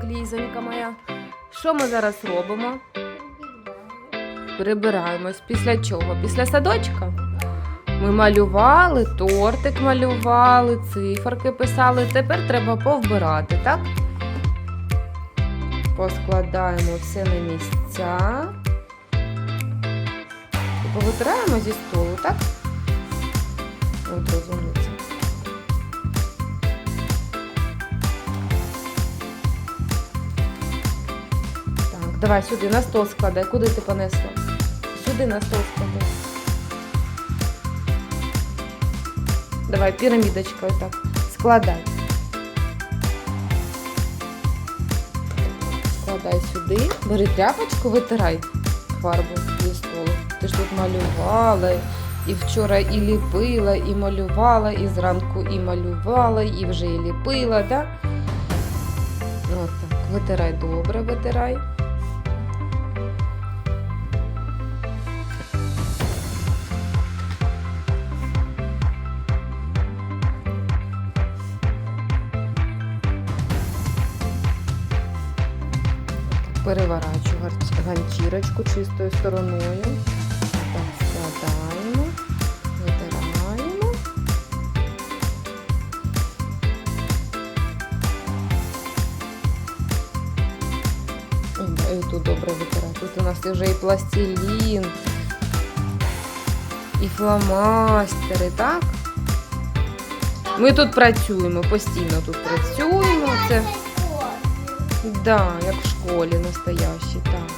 кізонька моя. Що ми зараз робимо? Прибираємось. Після чого? Після садочка? Ми малювали, тортик малювали, циферки писали. Тепер треба повбирати, так? Поскладаємо все на місця. І повитираємо зі столу, так? От розумниця. Давай сюди на стол складай. Куди ти понесла? Сюди на стол складай. Давай, пірамідочкою так. Складай. Складай сюди. Бери тряпочку, витирай фарбу зі столу. Ти ж тут малювала, і вчора і ліпила, і малювала, і зранку і малювала, і вже і ліпила, так? От так. Витирай добре, витирай. Переворачу ганчірочку чистою стороною. Так, складаємо, витираємо. І тут добре витирати. Тут у нас вже і пластилін, і фломастери, так? Ми тут працюємо, постійно тут працюємо. Це Да, як в школі настоящий, так.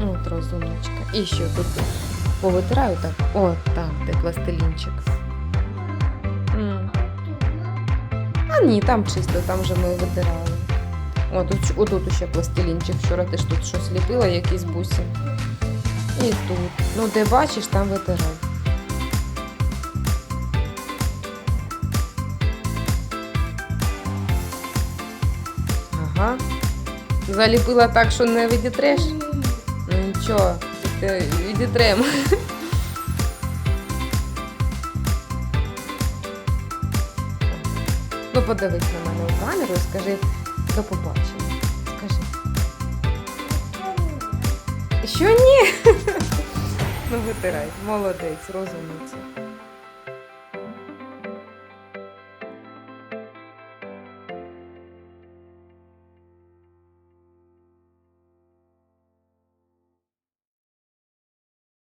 От розумничка. І що тут повитираю так? О, так, де пластилінчик. А ні, там чисто, там вже ми витирали. О, тут, отут ще пластилінчик. Вчора ти ж тут щось ліпила, якісь бусі. І тут. Ну, де бачиш, там витирай. Ага. Заліпила так, що не відітреш? Ну нічого, відітремо. Ну, подивись на мене у камеру і скажи до побачення. Скажи. Що ні? Ну, витирай, молодець, розумниця.